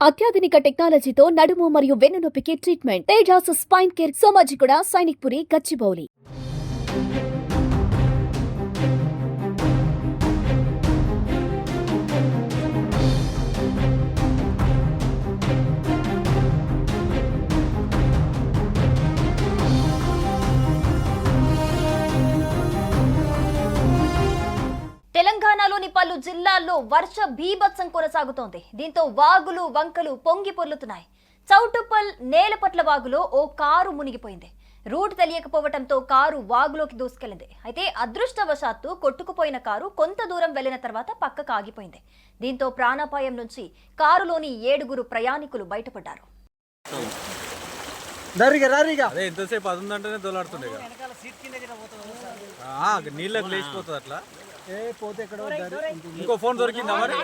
అత్యాధునిక టెక్నాలజీతో నడుము మరియు వెన్నునొప్పికి treatment Tejas spine care Somajiguda Sainikpuri Gachibowli. పలు జిల్లాల్లో వర్ష బీభత్సం కొనసాగుతోంది. దీంతో వాగులు వంకలు పొంగి పొర్లుతున్నాయి. చౌటుప్పల్ నేలపట్ల వాగులో ఓ కారు మునిగిపోయింది. రూట్ తెలియకపోవడంతో కారు వాగులోకి దూసుకెళ్ళింది అయితే అదృష్టవశాత్తు కొట్టుకుపోయిన కారు కొంత దూరం వెళ్ళిన తర్వాత పక్కకు ఆగిపోయింది. దీంతో ప్రాణాపాయం నుంచి కారులోని ఏడుగురు ప్రయాణికులు బయటపడ్డారు. దరిగా రారిగా. అదే ఎంతసేపు అది ఉందంటేనే దోలాడుతుండే కదా. ఆ, నీళ్ళకి లేచిపోతుంది అట్లా. ఏ పోతే ఎక్కడ ఇంకో ఫోన్ దొరికిందా మరి?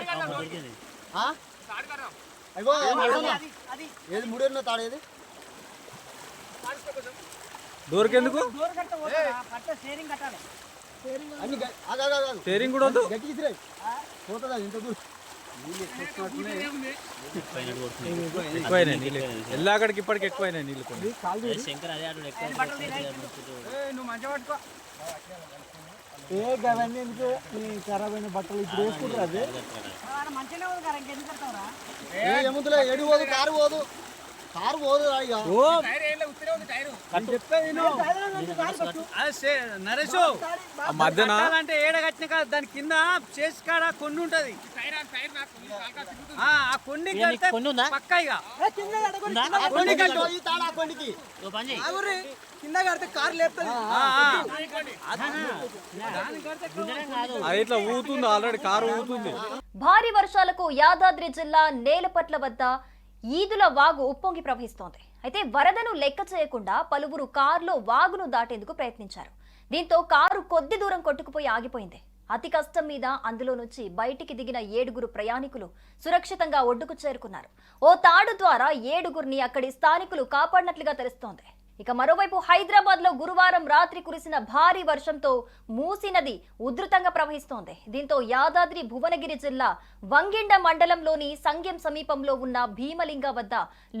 అయ్యో ఏది తాడేది దొరికేందుకు. స్టేరింగ్ కూడా వద్దు. గట్టికి ఇసిరేయ్. పోతుందా ఇంత దూరం? ఎక్కువైనాయి నీళ్ళు. ఎల్లాకడికి ఇప్పటికి ఎక్కువైనాయి నీళ్ళు కొన్ని. ఏ గవన్నీ ఎందుకు ఈ ఖరాబ్ అయిన బట్టలు ఇప్పుడు వేసుకుంటారు అది? ఏ ఏముందిలే ఏడు పోదు కారు పోదు. కారు పోదు నరేష్. ఆ మధ్యన? అంటే ఏడ కట్టిన కాదు దాని కింద చేసి కాడ కొన్ని ఉంటది. ఆ పక్క ఇక కింద కడితే కారు లేపుతుంది. అది ఇట్లా ఊతుంది ఆల్రెడీ కారు ఊతుంది భారీ వర్షాలకు యాదాద్రి జిల్లా నేలపట్ల వద్ద ఈదుల వాగు ఉప్పొంగి ప్రవహిస్తోంది. అయితే వరదను లెక్క చేయకుండా పలువురు కారులో వాగును దాటేందుకు ప్రయత్నించారు. దీంతో కారు కొద్ది దూరం కొట్టుకుపోయి ఆగిపోయింది. అతి కష్టం మీద అందులో నుంచి బయటికి దిగిన ఏడుగురు ప్రయాణికులు సురక్షితంగా ఒడ్డుకు చేరుకున్నారు. ఓ తాడు ద్వారా ఏడుగురిని అక్కడి స్థానికులు కాపాడినట్లుగా తెలుస్తోంది. ఇక మరోవైపు హైదరాబాద్లో గురువారం రాత్రి కురిసిన భారీ వర్షంతో మూసీ నది ఉధృతంగా ప్రవహిస్తోంది. దీంతో యాదాద్రి భువనగిరి జిల్లా వంగిండ మండలంలోని సంగ్యం సమీపంలో ఉన్న భీమలింగ వద్ద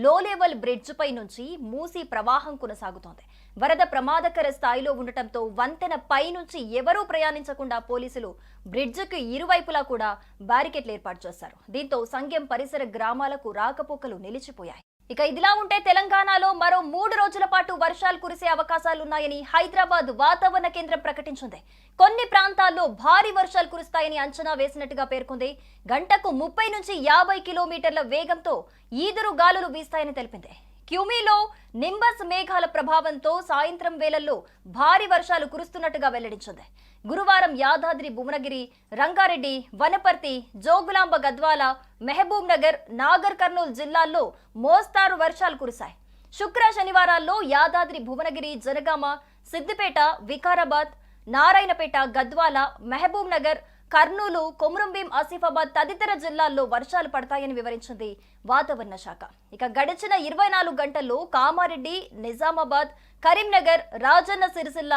లో లెవెల్ బ్రిడ్జ్ పై నుంచి మూసీ ప్రవాహం కొనసాగుతోంది. వరద ప్రమాదకర స్థాయిలో ఉండటంతో వంతెన పై నుంచి ఎవరూ ప్రయాణించకుండా పోలీసులు బ్రిడ్జ్కు ఇరువైపులా కూడా బ్యారికేడ్లు ఏర్పాటు చేశారు. దీంతో సంగ్యం పరిసర గ్రామాలకు రాకపోకలు నిలిచిపోయాయి. ఇక ఇదిలా ఉంటే తెలంగాణలో మరో మూడు రోజుల పాటు వర్షాలు కురిసే అవకాశాలున్నాయని హైదరాబాద్ వాతావరణ కేంద్రం ప్రకటించింది. కొన్ని ప్రాంతాల్లో భారీ వర్షాలు కురుస్తాయని అంచనా వేసినట్టుగా పేర్కొంది. గంటకు ముప్పై నుంచి యాభై కిలోమీటర్ల వేగంతో ఈదురు గాలులు వీస్తాయని తెలిపింది. క్యూమీలో నింబస్ మేఘాల ప్రభావంతో సాయంత్రం వేళల్లో భారీ వర్షాలు కురుస్తున్నట్టుగా వెల్లడించింది. గురువారం యాదాద్రి భువనగిరి రంగారెడ్డి వనపర్తి జోగులాంబ గద్వాల మెహబూబ్ నగర్ నాగర్ కర్నూలు జిల్లాల్లో మోస్తారు వర్షాలు కురిశాయి. శుక్ర శనివారాల్లో యాదాద్రి భువనగిరి జనగామ సిద్దిపేట వికారాబాద్ నారాయణపేట గద్వాల మహబూబ్ నగర్ కర్నూలు కొమురంభీం ఆసిఫాబాద్ తదితర జిల్లాల్లో వర్షాలు పడతాయని వివరించింది వాతావరణ శాఖ. ఇక గడిచిన ఇరవై నాలుగు గంటల్లో కామారెడ్డి నిజామాబాద్ కరీంనగర్ రాజన్న సిరిసిల్ల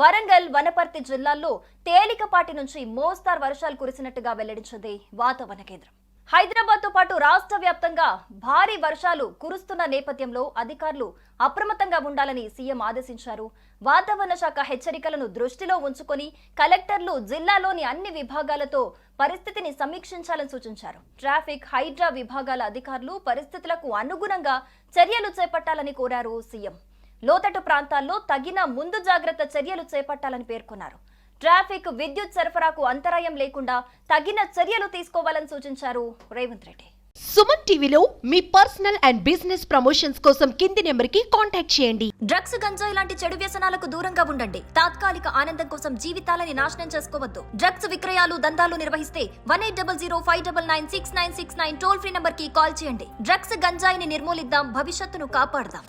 వరంగల్ వనపర్తి జిల్లాల్లో తేలికపాటి నుంచి మోస్తారు వర్షాలు కురిసినట్టుగా వెల్లడించింది వాతావరణ కేంద్రం. హైదరాబాద్తో పాటు రాష్ట్ర వ్యాప్తంగా భారీ వర్షాలు కురుస్తున్న నేపథ్యంలో అధికారులు అప్రమత్తంగా ఉండాలని సీఎం ఆదేశించారు. వాతావరణ శాఖ హెచ్చరికలను దృష్టిలో ఉంచుకొని కలెక్టర్లు జిల్లాలోని అన్ని విభాగాలతో పరిస్థితిని సమీక్షించాలని సూచించారు. ట్రాఫిక్ హైడ్రా విభాగాల అధికారులు పరిస్థితులకు అనుగుణంగా చర్యలు చేపట్టాలని కోరారు సీఎం. లోతట్టు ప్రాంతాల్లో తగిన ముందు జాగ్రత్త చర్యలు చేపట్టాలని పేర్కొన్నారు. ట్రాఫిక్ విద్యుత్ సరఫరాకు అంతరాయం లేకుండా తగిన చర్యలు తీసుకోవాలని సూచించారు రేవంత్ రెడ్డి. సుమన్ టీవీలో మీ పర్సనల్ అండ్ బిజినెస్ ప్రమోషన్స్ కోసం కింది నెంబర్కి కాంటాక్ట్ చేయండి. డ్రగ్స్ గంజాయి లాంటి చెడు వ్యసనాలకు దూరంగా ఉండండి. తాత్కాలిక ఆనందం కోసం జీవితాలని నాశనం చేసుకోవద్దు. డ్రగ్స్ విక్రయాలు దందాలు నిర్వహిస్తే one eight double zero five double nine six nine six nine toll free నంబర్కి కాల్ చేయండి. డ్రగ్స్ గంజాయిని నిర్మూలిద్దాం భవిష్యత్తును కాపాడదాం.